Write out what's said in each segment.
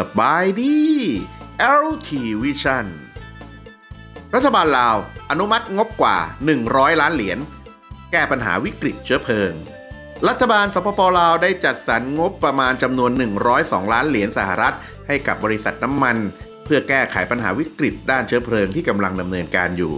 สบายดี LT Vision รัฐบาลลาว อนุมัติงบกว่า 100 ล้านเหรียญ แก้ปัญหาวิกฤตเชื้อเพลิง รัฐบาลสปปลาวได้จัดสรรงบประมาณจำนวน 102 ล้านเหรียญสหรัฐ ให้กับบริษัทน้ำมัน เพื่อแก้ไขปัญหาวิกฤตด้านเชื้อเพลิงที่กำลังดำเนินการอยู่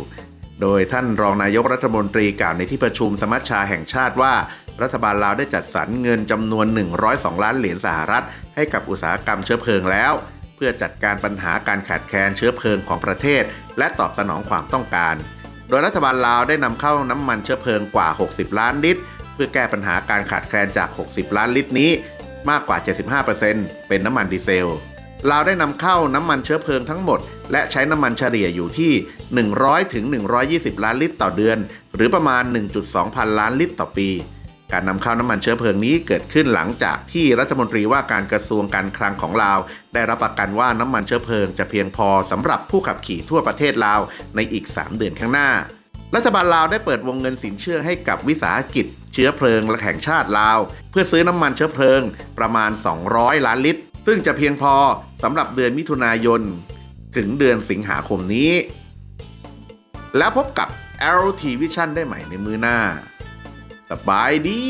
โดยท่านรองนายกรัฐมนตรีกล่าวในที่ประชุมสมัชชาแห่งชาติว่า รัฐบาลลาวได้จัดสรรเงินจำนวน 102 ล้านเหรียญสหรัฐ ให้กับอุตสาหกรรมเชื้อเพลิงแล้ว เพื่อจัดการปัญหาการขาดแคลนเชื้อเพลิงของประเทศ และตอบสนองความต้องการ โดยรัฐบาลลาวได้นำเข้าน้ำมันเชื้อเพลิงกว่า 60 ล้านลิตร เพื่อแก้ปัญหาการขาดแคลนจาก 60 ล้านลิตรนี้ มากกว่า 75%เป็นน้ำมันดีเซล ลาวได้นำเข้าน้ำมันเชื้อเพลิงทั้งหมด และใช้น้ำมันเฉลี่ยอยู่ที่ 100ถึง120 ล้านลิตรต่อเดือน หรือประมาณ 1.2 พันล้านลิตรต่อปี การนำเข้าน้ำมันเชื้อเพลิงนี้เกิดขึ้นหลังจากที่รัฐมนตรีว่าการกระทรวงการคลังของลาว ได้รับประกันว่าน้ำมันเชื้อเพลิงจะเพียงพอสำหรับผู้ขับขี่ทั่วประเทศลาวในอีก 3 เดือนข้างหน้ารัฐบาลลาวได้เปิดวงเงินสินเชื่อให้กับวิสาหกิจ เชื้อเพลิงและแห่งชาติลาว เพื่อซื้อน้ำมันเชื้อเพลิงประมาณ 200 ล้านลิตร ซึ่งจะเพียงพอสำหรับเดือนมิถุนายน ถึงเดือนสิงหาคมนี้ แล้วพบกับ LT Vision ได้ใหม่ในมือหน้า สบายดี